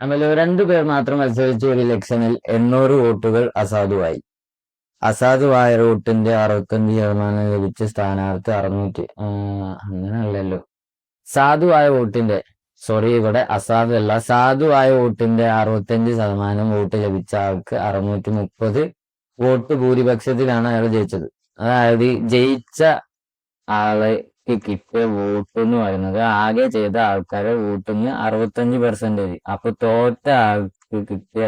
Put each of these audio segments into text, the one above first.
ആಮೇಲೆ രണ്ടു പേർ മാത്രം മത്സരിച്ച ഒരു ഇലക്ഷനിൽ എണ്ണൂറ് വോട്ടുകൾ അസാധുവായി. അസാധുവായ വോട്ടിന്റെ അറുപത്തഞ്ച് ശതമാനം ലഭിച്ച സ്ഥാനാർത്ഥി അറുന്നൂറ്റി അങ്ങനെയല്ലല്ലോ. സാധുവായ വോട്ടിന്റെ സോറി ഇവിടെ അസാധു അല്ല സാധുവായ വോട്ടിന്റെ അറുപത്തഞ്ച് ശതമാനം വോട്ട് ലഭിച്ച ആൾക്ക് അറുന്നൂറ്റി മുപ്പത് വോട്ട് ഭൂരിപക്ഷത്തിലാണ് അയാൾ ജയിച്ചത്. അതായത് ജയിച്ച ആൾക്ക് കിട്ടിയ വോട്ട് എന്ന് പറയുന്നത് ആകെ ചെയ്ത ആൾക്കാരെ വോട്ടിന് അറുപത്തഞ്ച് പെർസെന്റേജ് അപ്പൊ തോറ്റ ആൾക്ക് കിട്ടിയ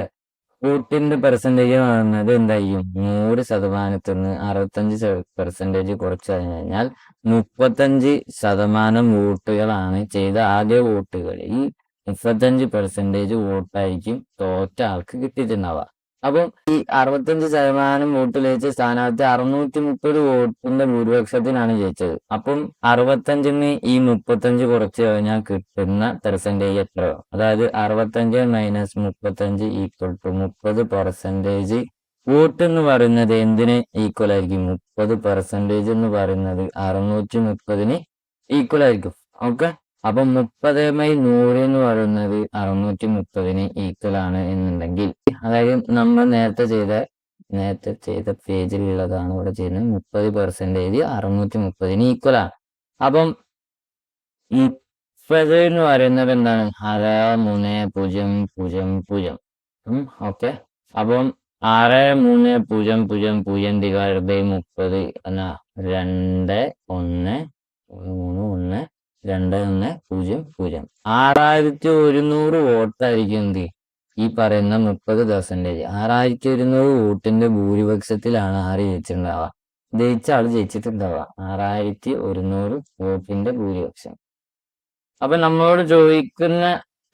വോട്ടിന്റെ പെർസെന്റേജ് എന്ന് പറയുന്നത് എന്തായിരിക്കും നൂറ് ശതമാനത്തിൽ നിന്ന് അറുപത്തഞ്ച് പെർസെന്റേജ് കുറച്ച് കഴിഞ്ഞാൽ മുപ്പത്തഞ്ച് ശതമാനം വോട്ടുകളാണ് ചെയ്ത ആകെ വോട്ടുകൾ. ഈ മുപ്പത്തഞ്ച് പെർസെന്റേജ് വോട്ടായിരിക്കും തോറ്റ ആൾക്ക് കിട്ടിയിട്ടുണ്ടാവുക. അപ്പം ഈ അറുപത്തഞ്ച് ശതമാനം വോട്ട് ലഭിച്ച സ്ഥാനാർത്ഥി അറുന്നൂറ്റി മുപ്പത് വോട്ടിന്റെ ഭൂരിപക്ഷത്തിനാണ് ജയിച്ചത്. അപ്പം അറുപത്തഞ്ചിന് ഈ മുപ്പത്തഞ്ച് കുറച്ച് കഴിഞ്ഞാൽ കിട്ടുന്ന പെർസെന്റേജ് എത്രയോ? അതായത് അറുപത്തഞ്ച് മൈനസ് മുപ്പത്തഞ്ച് ഈക്വൽ ടു മുപ്പത് പെർസെന്റേജ് വോട്ട് എന്ന് പറയുന്നത് എന്തിന് ഈക്വൽ ആയിരിക്കും? മുപ്പത് പെർസെന്റേജ് എന്ന് പറയുന്നത് അറുന്നൂറ്റി മുപ്പതിന് ഈക്വൽ ആയിരിക്കും. ഓക്കെ അപ്പൊ മുപ്പത് ബൈ നൂറ് എന്ന് പറയുന്നത് അറുന്നൂറ്റി മുപ്പതിന് ഈക്വൽ ആണ് എന്നുണ്ടെങ്കിൽ അതായത് നമ്മൾ നേരത്തെ ചെയ്ത നേരത്തെ ചെയ്ത പേജിലുള്ളതാണ് ഇവിടെ ചെയ്യുന്നത്. മുപ്പത് പെർസെന്റേജ് അറുന്നൂറ്റി മുപ്പതിന് ഈക്വൽ ആണ്. അപ്പം മുപ്പത് എന്ന് പറയുന്നത് എന്താണ്? ആറ് മൂന്ന് പൂജ്യം പൂജ്യം പൂജ്യം. ഓക്കെ അപ്പം ആറ് മൂന്ന് പൂജ്യം പൂജ്യം പൂജ്യം ഡിവൈഡ് ബൈ മുപ്പത് എന്ന രണ്ട് ഒന്ന് മൂന്ന് രണ്ട് ഒന്ന് പൂജ്യം പൂജ്യം. ആറായിരത്തി ഒരുന്നൂറ് വോട്ടായിരിക്കും എന്ത്? ഈ പറയുന്ന മുപ്പത് പെർസെന്റേജ് ആറായിരത്തി ഒരുന്നൂറ് വോട്ടിന്റെ ഭൂരിപക്ഷത്തിലാണ് ആര് ജയിച്ചിട്ടുണ്ടാവുക? ജയിച്ച ആൾ ജയിച്ചിട്ടുണ്ടാവുക. ആറായിരത്തി ഒരുന്നൂറ് വോട്ടിന്റെ ഭൂരിപക്ഷം. അപ്പൊ നമ്മളോട് ചോദിക്കുന്ന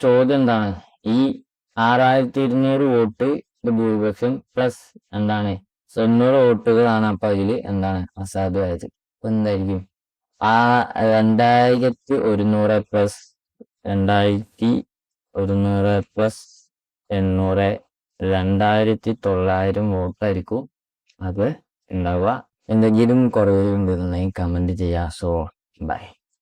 ചോദ്യം എന്താണ്? ഈ ആറായിരത്തി ഇരുന്നൂറ് വോട്ട് ഭൂരിപക്ഷം പ്ലസ് എന്താണ്? തൊണ്ണൂറ് വോട്ടുകളാണ് അപ്പൊ അതിൽ എന്താണ്? അസാധുവായത്. അപ്പൊ എന്തായിരിക്കും? ആ രണ്ടായിരത്തി ഒരുന്നൂറ് പ്ലസ് രണ്ടായിരത്തി ഒരുന്നൂറ് പ്ലസ് എണ്ണൂറ് രണ്ടായിരത്തി തൊള്ളായിരം വോട്ടായിരിക്കും അത് ഉണ്ടാവുക. എന്തെങ്കിലും കുറവുകളുണ്ടെന്നുണ്ടെങ്കിൽ കമന്റ് ചെയ്യാം. So bye